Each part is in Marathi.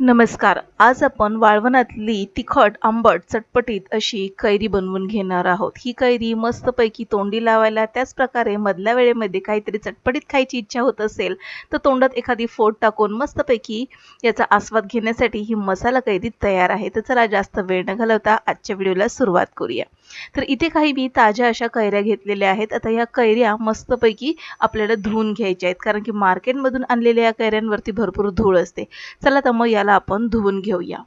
नमस्कार. आज आपण वाळवणातली तिखट आंबट चटपटीत अशी कैरी बनवून घेणार आहोत. ही कैरी मस्तपैकी तोंडी लावायला त्याच प्रकारे मधल्या वेळेमध्ये काहीतरी चटपटीत खायची इच्छा होत असेल तर तोंडात एखादी फोड टाकून मस्तपैकी याचा आस्वाद घेण्यासाठी ही मसाला कैरी तयार आहे. तर चला जास्त वेळ न घालवता आजच्या व्हिडिओला सुरुवात करूया. तर इथे काही मी ताज्या अशा कैऱ्या घेतलेल्या आहेत. आता ह्या कैऱ्या मस्तपैकी आपल्याला धुवून घ्यायच्या आहेत. कारण की मार्केटमधून आणलेल्या या कैऱ्यांवरती भरपूर धूळ असते. चला तर मग याला आपण धुवून घेऊया.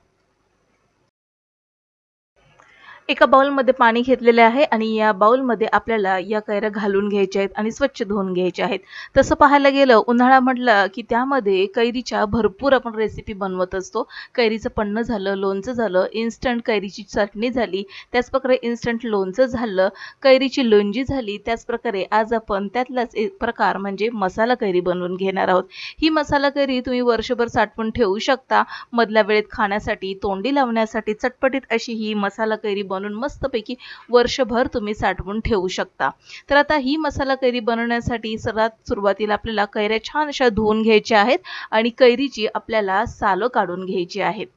एका बाउलमध्ये पाणी घेतलेले आहे आणि या बाउलमध्ये आपल्याला या कैऱ्या घालून घ्यायच्या आहेत आणि स्वच्छ धुवून घ्यायच्या आहेत. तसं पाहायला गेलं उन्हाळा म्हटलं की त्यामध्ये कैरीच्या भरपूर आपण रेसिपी बनवत असतो. कैरीचं पन्नं झालं लोणचं झालं इन्स्टंट कैरीची चटणी झाली त्याचप्रकारे इन्स्टंट लोणचं झालं कैरीची लोणजी झाली त्याचप्रकारे आज आपण त्यातलाच एक प्रकार म्हणजे मसाला कैरी बनवून घेणार आहोत. ही मसाला कैरी तुम्ही वर्षभर साठवून ठेवू शकता. मधल्या वेळेत खाण्यासाठी तोंडी लावण्यासाठी चटपटीत अशी ही मसाला कैरी बन बनवून मस्तपैकी वर्षभर तुम्ही साठवून ठेवू शकता. तर आता ही मसाला कैरी बनवण्यासाठी सर्वात सुरुवातीला आपल्याला कैऱ्या छान अशा धुवून घ्यायच्या आहेत आणि कैरीची आपल्याला सालं काढून घ्यायची आहेत.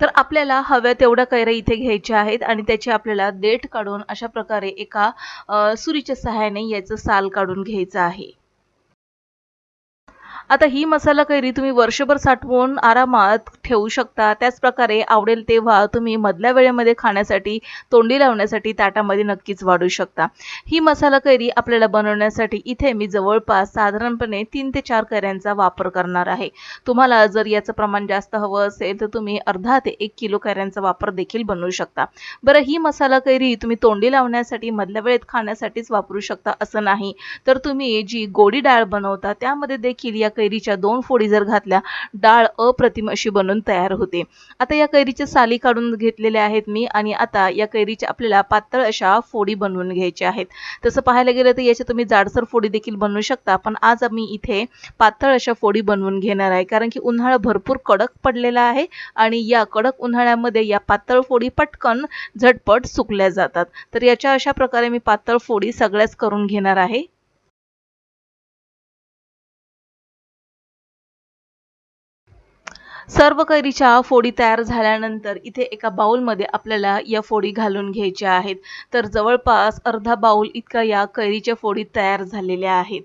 तर आपल्याला हव्या तेवढ्या कैऱ्या इथे घ्यायच्या आहेत आणि त्याची आपल्याला देठ काढून अशा प्रकारे एका सुरीच्या सहाय्याने याचं साल काढून घ्यायचं आहे. आता ही मसाला कैरी तुम्ही वर्षभर साठवून आरामात ठेवू शकता. त्याचप्रकारे आवडेल तेव्हा तुम्ही मधल्या वेळेमध्ये खाण्यासाठी तोंडी लावण्यासाठी ताटामध्ये नक्कीच वाढू शकता. ही मसाला कैरी आपल्याला बनवण्यासाठी इथे मी जवळपास साधारणपणे तीन ते चार कैऱ्यांचा वापर करणार आहे. तुम्हाला जर याचं प्रमाण जास्त हवं असेल तर तुम्ही अर्धा ते एक किलो कैऱ्यांचा वापर देखील बनवू शकता. बरं ही मसाला कैरी तुम्ही तोंडी लावण्यासाठी मधल्या वेळेत खाण्यासाठीच वापरू शकता असं नाही. तर तुम्ही जी गोडी डाळ बनवता त्यामध्ये देखील या कैरीच्या दोन फोडी जर घातल्या डाळ अप्रतिम अशी बनून तयार होते. आता या कैरीच्या साली काढून घेतलेल्या आहेत मी आणि आता या कैरीच्या आपल्याला पातळ अशा फोडी बनवून घ्यायच्या आहेत. तसं पाहायला गेलं तर याच्या तुम्ही जाडसर फोडी देखील बनवू शकता पण आज आम्ही इथे पातळ अशा फोडी बनवून घेणार आहे कारण की उन्हाळा भरपूर कडक पडलेला आहे आणि या कडक उन्हाळ्यामध्ये या पातळ फोडी पटकन झटपट सुकल्या जातात. तर याच्या अशा प्रकारे मी पातळ फोडी सगळ्याच करून घेणार आहे. सर्व कैरीच्या फोडी तयार झाल्यानंतर इथे एका बाउलमध्ये आपल्याला या फोडी घालून घ्यायच्या आहेत. तर जवळपास अर्धा बाउल इतका या कैरीच्या फोडी तयार झालेल्या आहेत.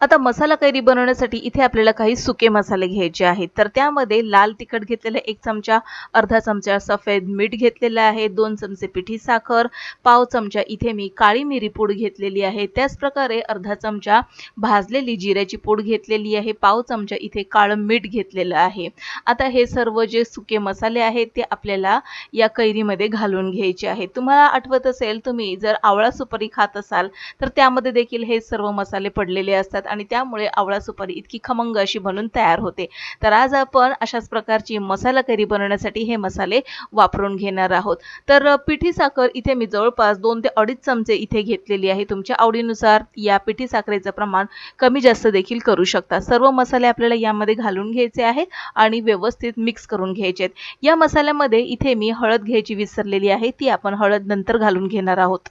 आता मसाला कैरी बनवण्यासाठी इथे आपल्याला काही सुके मसाले घ्यायचे आहेत. तर त्यामध्ये लाल तिखट घेतलेलं एक चमचा अर्धा चमचा सफेद मीठ घेतलेलं आहे दोन चमचे पिठी साखर पाव चमचा इथे मी काळी मिरी पूड घेतलेली आहे. त्याचप्रकारे अर्धा चमचा भाजलेली जिऱ्याची पूड घेतलेली आहे पाव चमचा इथे काळं मीठ घेतलेलं आहे. आता हे सर्व जे सुके मसाले आहेत ते आपल्याला या कैरीमध्ये घालून घ्यायचे आहेत. तुम्हाला आठवत असेल तुम्ही जर आवळा सुपारी खात असाल तर त्यामध्ये देखील हे सर्व मसाले पडलेले असतात. आणि त्यामुळे आवळा सुपारी इतकी खमंग अशी बनून तयार होते. तर आज आपण अशाच प्रकारची मसाला करी बनवण्यासाठी हे मसाले वापरून घेणार आहोत. तर पिठी साखर इथे मी जवळपास दोन ते अडीच चमचे इथे घेतलेली आहे. तुमच्या आवडीनुसार या पिठी साखरेचं प्रमाण कमी जास्त देखील करू शकता. सर्व मसाले आपल्याला यामध्ये घालून घ्यायचे आहेत आणि व्यवस्थित मिक्स करून घ्यायचे आहेत. या मसाल्यामध्ये इथे मी हळद घ्यायची विसरलेली आहे. ती आपण हळद नंतर घालून घेणार आहोत.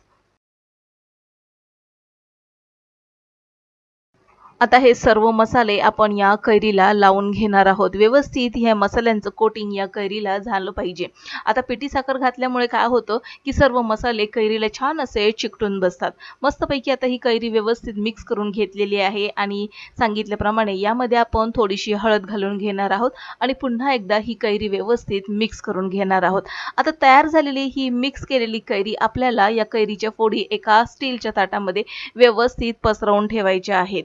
आता हे सर्व मसाले आपण या कैरीला लावून घेणार आहोत. व्यवस्थित ह्या मसाल्यांचं कोटिंग या कैरीला झालं पाहिजे. आता पिठी साखर घातल्यामुळे काय होतं की सर्व मसाले कैरीला छान असे चिकटून बसतात. मस्तपैकी आता ही कैरी व्यवस्थित मिक्स करून घेतलेली आहे आणि सांगितल्याप्रमाणे यामध्ये आपण थोडीशी हळद घालून घेणार आहोत आणि पुन्हा एकदा ही कैरी व्यवस्थित मिक्स करून घेणार आहोत. आता तयार झालेली ही मिक्स केलेली कैरी आपल्याला या कैरीच्या फोडी एका स्टीलच्या ताटामध्ये व्यवस्थित पसरवून ठेवायच्या आहेत.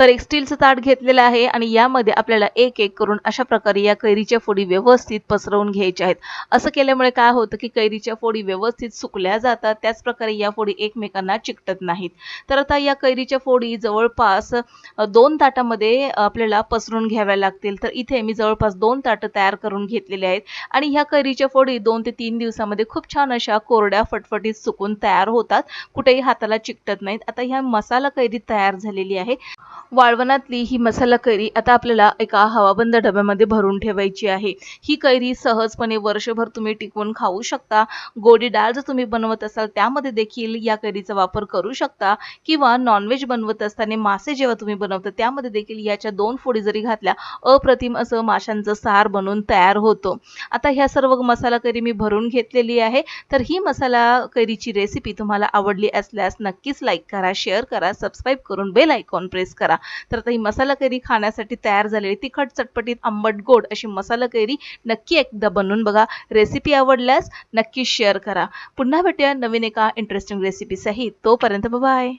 तर एक स्टीलचं ताट घेतलेलं आहे आणि यामध्ये आपल्याला एक एक करून अशा प्रकारे या कैरीच्या फोडी व्यवस्थित पसरवून घ्यायच्या आहेत. असं केल्यामुळे काय होतं की कैरीच्या फोडी व्यवस्थित सुकल्या जातात. त्याचप्रकारे या फोडी एकमेकांना चिकटत नाहीत. तर आता या कैरीच्या फोडी जवळपास दोन ताटामध्ये आपल्याला पसरून घ्याव्या लागतील. तर इथे मी जवळपास दोन ताटं तयार करून घेतलेले आहेत. आणि ह्या कैरीच्या फोडी दोन ते तीन दिवसामध्ये खूप छान अशा कोरड्या फटफटीत सुकून तयार होतात. कुठेही हाताला चिकटत नाहीत. आता ह्या मसाला कैरी तयार झालेली आहे. वाळवणातली ही मसाला कैरी आता आपल्याला एका हवाबंद डब्यामध्ये भरून ठेवायची आहे. ही कैरी सहजपणे वर्षभर तुम्ही टिकवून खाऊ शकता. गोडी डाळ जर तुम्ही बनवत असाल त्यामध्ये देखील या कैरीचा वापर करू शकता. किंवा नॉनव्हेज बनवत असताना मासे जेव्हा तुम्ही बनवता त्यामध्ये देखील याच्या दोन फोडी जरी घातल्या अप्रतिम असं माशांचं सार बनून तयार होतो. आता ह्या सर्व मसाला कैरी मी भरून घेतलेली आहे. तर ही मसाला कैरीची रेसिपी तुम्हाला आवडली असल्यास नक्कीच लाईक करा शेअर करा सबस्क्राईब करून बेल आयकॉन प्रेस करा. तर आता ही मसाला कैरी खाण्यासाठी तयार झालेली तिखट चटपटीत आंबट गोड अशी मसाला कैरी नक्की एकदा बनवून बघा. रेसिपी आवडल्यास नक्की शेअर करा. पुन्हा भेटूया नवीन एका इंटरेस्टिंग रेसिपी तोपर्यंत बाय